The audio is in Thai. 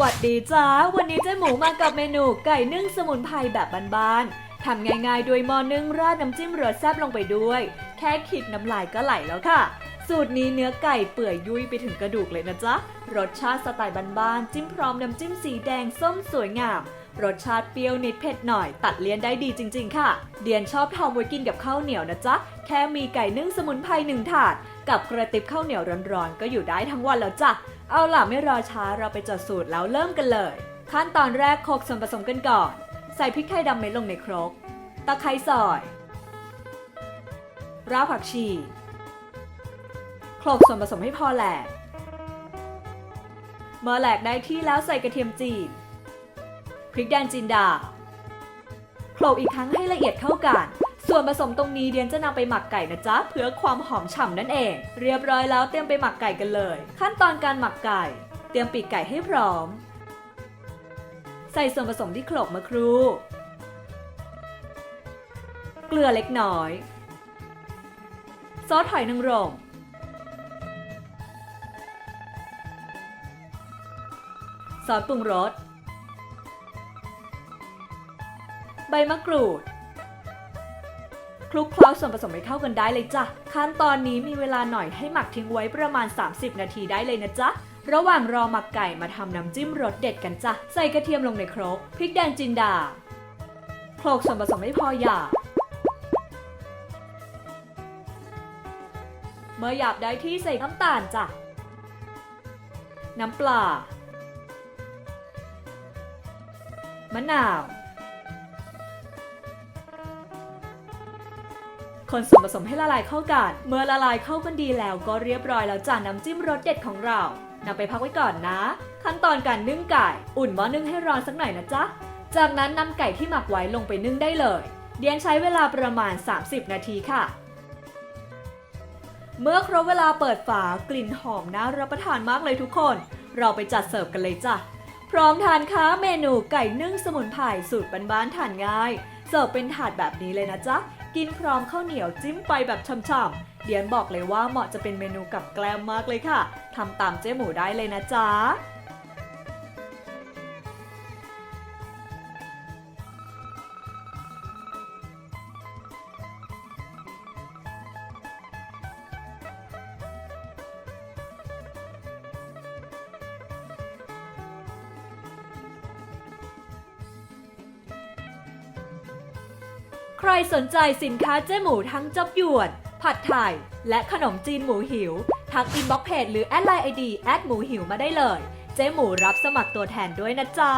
วัสดีจ้า วันนี้เจ๊หมูมากับเมนูไก่นึ่งสมุนไพรแบบบ้านๆ ทำง่ายๆโดยหม้อนึ่งราดน้ำจิ้มรสแซ่บลงไปด้วย แค่คิดน้ำลายก็ไหลแล้วค่ะ สูตรนี้เนื้อไก่เปื่อยยุ่ยไปถึงกระดูกเลยนะจ๊ะ รสชาติสไตล์บ้านๆ จิ้มพร้อมน้ำจิ้มสีแดงส้มสวยงาม รสชาติเปรี้ยวนิดเผ็ดหน่อย ตัดเลี่ยนได้ดีจริง ๆ ค่ะ เดียนชอบทำไว้กินกับข้าวเหนียวนะจ๊ะ แค่มีไก่นึ่งสมุนไพรหนึ่งถาด กับกระติบข้าวเหนียวร้อนๆ ก็อยู่ได้ทั้งวันแล้วจ้ะ เอาล่ะไม่รอช้าเราไปจดสูตรแล้วเริ่มกันเลย ขั้นตอนแรกโขลกส่วนผสมกันก่อน ใส่พริกไทยดำเม็ดลงในครก ตะไคร้ซอย รากผักชีโขลกส่วนผสมให้พอแหลก เมื่อแหลกได้ที่แล้วใส่กระเทียมจีน พริกแดงจินดาโขลกอีกครั้งให้ละเอียดเข้ากัน ส่วนผสมตรงนี้เดียนจะนำไปหมักไก่นะจ๊ะเพื่อความหอมฉ่ำนั่นเอง เรียบร้อยแล้วเตรียมไปหมักไก่กันเลย ขั้นตอนการหมักไก่ เตรียมปีกไก่ให้พร้อม ใส่ส่วนผสมที่โขลกมื่อครู่เกลือเล็กน้อย ซอสหอยนางรมซอสปรุงรส ใบมะกรูด คลุกเคล้าส่วนผสมให้เข้ากันได้เลยจ้ะ ขั้นตอนนี้มีเวลาหน่อยให้หมักทิ้งไว้ประมาณ 30 นาทีได้เลยนะจ๊ะระหว่างรอหมักไก่มาทำน้ำจิ้มรสเด็ดกันจ้ะ ใส่กระเทียมลงในครก พริกแดงจินดาโขลกส่วนผสมให้พอหยาบ เมื่อหยาบได้ที่ใส่น้ำตาลจ้ะ น้ำปลามะนาว คนส่วนผสมให้ละลายเข้ากัน เมื่อละลายเข้ากันดีแล้วก็เรียบร้อยแล้วจ้าน้ำจิ้มรสเด็ดของเรานำไปพักไว้ก่อนนะ ขั้นตอนการนึ่งไก่ อุ่นหม้อนึ่งให้ร้อนสักหน่อยนะจ๊ะ จากนั้นนำไก่ที่หมักไว้ลงไปนึ่งได้เลย เดียนใช้เวลาประมาณ 30 นาทีค่ะ เมื่อครบเวลาเปิดฝากลิ่นหอมน่ารับประทานมากเลยทุกคน เราไปจัดเสิร์ฟกันเลยจ้ะ พร้อมทานค้าเมนูไก่นึ่งสมุนไพรสูตรบ้านๆทานง่าย เสิร์ฟเป็นถาดแบบนี้เลยนะจ๊ะ กินพร้อมข้าวเหนียวจิ้มไปแบบช่ำๆเดียนบอกเลยว่าเหมาะจะเป็นเมนูกับแกล้มมากเลยค่ะทำตามเจ๊หมูได้เลยนะจ๊ะ ใครสนใจสินค้าเจ๊หมูทั้งจับยวน ผัดไทย และขนมจีนหมูหิว ทักอินบ็อกเพจหรือแอดไลน์ไอดีแอดหมูหิวมาได้เลย เจ๊หมูรับสมัครตัวแทนด้วยนะจ๊ะ